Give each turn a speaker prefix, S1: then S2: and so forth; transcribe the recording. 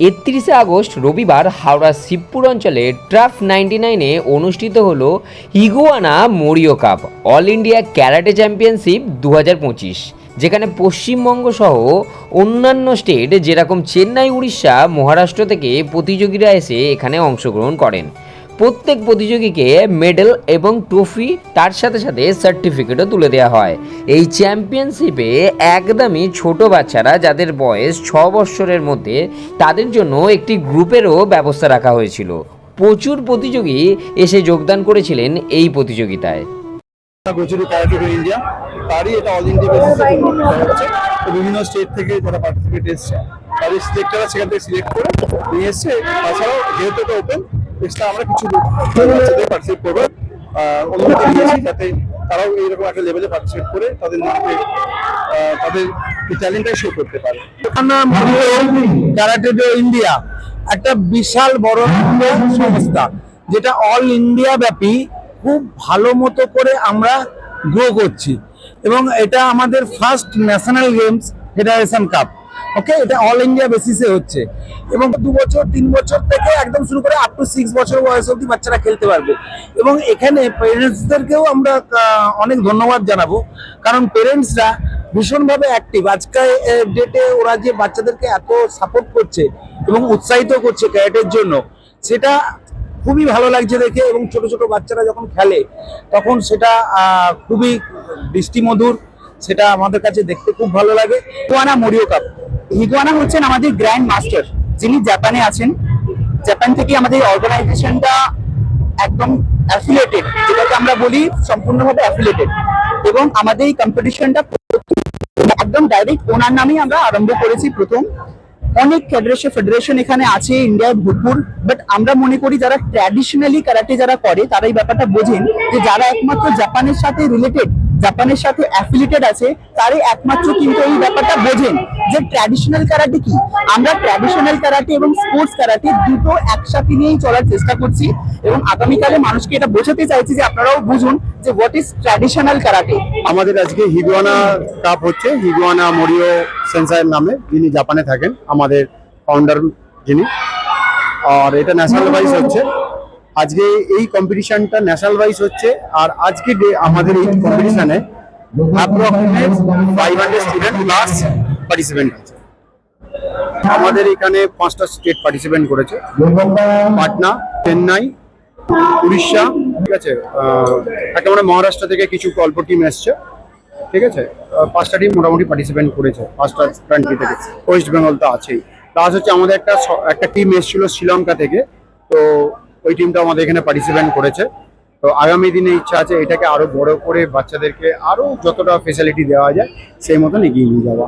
S1: একত্রিশে আগস্ট রবিবার হাওড়া শিবপুর অঞ্চলে ট্রাফ নাইনটি নাইনে অনুষ্ঠিত হল হিগুয়ানা মরিও cup, all India karate championship দু হাজার পঁচিশ, যেখানে পশ্চিমবঙ্গ সহ অন্যান্য স্টেট, যেরকম চেন্নাই, উড়িষ্যা, মহারাষ্ট্র থেকে প্রতিযোগীরা এসে এখানে অংশগ্রহণ করেন। প্রত্যেক প্রতিযোগীকে মেডেল এবং ট্রফি তার সাথে সাথে সার্টিফিকেটও তুলে দেওয়া হয়। এই চ্যাম্পিয়নশিপে একদমই ছোট বাচ্চারা যাদের বয়স ছ বৎসরের মধ্যে তাদের জন্য একটি গ্রুপেরও ব্যবস্থা রাখা হয়েছিল। প্রচুর প্রতিযোগী এসে যোগদান করেছিলেন এই প্রতিযোগিতায়।
S2: বিভিন্ন স্টেট থেকে যারা পার্টিসিপেট এসছে, তাদের সেখান থেকে সিলেক্ট করে নিয়ে এসছে। তাছাড়াও যেহেতু ওপেন এক্সট্রা আমরা কিছু বাচ্চাদের পার্টিসিপেট করব। অনুমতি দিয়েছি যাতে তারাও এইরকম একটা লেভেলে পার্টিসিপেট করে তাদের নিজেকে তাদের ট্যালেন্টটাই শো করতে পারে।
S3: ক্যারাটে ডে ইন্ডিয়া একটা বিশাল বড় সংস্থা, যেটা অল ইন্ডিয়া ব্যাপী খুব ভালো মতো করে আমরা গ্রো করছি। এবং এটা আমাদের first national games federation cup okay? এটা অল ইন্ডিয়া বেসিসে হচ্ছে। এবং দু বছর, তিন বছর থেকে একদম শুরু করে আপ টু সিক্স বছর বয়স অবধি বাচ্চারা খেলতে পারবে। এবং এখানে পেরেন্টসদেরকেও আমরা অনেক ধন্যবাদ জানাব। কারণ পেরেন্টসরা ভীষণভাবে অ্যাক্টিভ আজকের ডেটে ওরা যে বাচ্চাদেরকে এত সাপোর্ট করছে এবং উৎসাহিত করছে ক্যারেটের জন্য, সেটা খুবই ভালো লাগছে দেখে এবং ছোট ছোট বাচ্চারা যখন খেলে, তখন সেটা খুবই দৃষ্টিমধুর, সেটা আমাদের কাছে দেখতে খুব ভালো লাগে।
S4: হিগুয়ানা মরিও কাপ হিগুয়ানা হচ্ছেন আমাদের গ্র্যান্ড মাস্টার যিনি জাপানে আছেন। জাপান থেকে আমাদের অর্গানাইজেশনটা একদম অ্যাফিলেটেড যেটাকে আমরা বলি সম্পূর্ণভাবে অ্যাফিলেটেড এবং আমাদের এই কম্পিটিশনটা একদম ডাইরেক্ট ওনার নামেই আমরা আরম্ভ করেছি প্রথম। অনেক ফেডারেশন ফেডারেশন এখানে আছে, ইন্ডিয়ায় ভরপুর বাট আমরা মনে করি যারা ট্র্যাডিশনালি কারাটে যারা করে, তারা এই ব্যাপারটা বোঝেন যে যারা একমাত্র জাপানের সাথে রিলেটেড জাপানের সাথে অ্যাফিলিটেড আছে, তারই একমাত্র কিন্তু এই ব্যাপারটা বোঝেন যে ট্র্যাডিশনাল কারাটে কি? আমরা ট্র্যাডিশনাল কারাটে এবং স্পোর্টস কারাটে দুটো একসাথে নিয়েই চলার চেষ্টা করছি এবং আগামীকালে মানুষকে এটা বোঝাতে চাইছি যে আপনারাও বুঝুন যে হোয়াট ইজ ট্র্যাডিশনাল কারাটে
S2: আমাদের আজকে হিগুয়ানা কাপ হচ্ছে, হিগুয়ানা মরিও সেন্সাইয়ের নামে যিনি জাপানে থাকেন, আমাদের ফাউন্ডার যিনি। আর এটা ন্যাশনাল ওয়াইজ হচ্ছে। আজকে এই কম্পিটিশনটা ন্যাশনাল ওয়াইজ হচ্ছে আর আজকে আমাদের এই কম্পিটিশনে পার্টিসিপেন্ট আমাদের এখানে পাঁচটা স্টেট পার্টিসিপেন্ট করেছে। পাটনা চেন্নাই উড়িষ্যা ঠিক আছে আহ, একেবারে মহারাষ্ট্র থেকে কিছু অল্প টিম এসছে ঠিক আছে পাঁচটা টিম মোটামুটি পার্টিসিপেন্ট করেছে পাঁচটা কান্ট্রি থেকে। ওয়েস্ট বেঙ্গল তো আছেই। প্লাস হচ্ছে আমাদের একটা একটা টিম এসেছিল শ্রীলঙ্কা থেকে তো ওই টিমটা আমাদের এখানে পার্টিসিপেন্ট করেছে। তো আগামী দিনে ইচ্ছা আছে এটাকে আরও বড় করে বাচ্চাদেরকে আরও যতটা ফেসিলিটি দেওয়া যায়, সেই মতন এগিয়ে নিয়ে যাওয়া।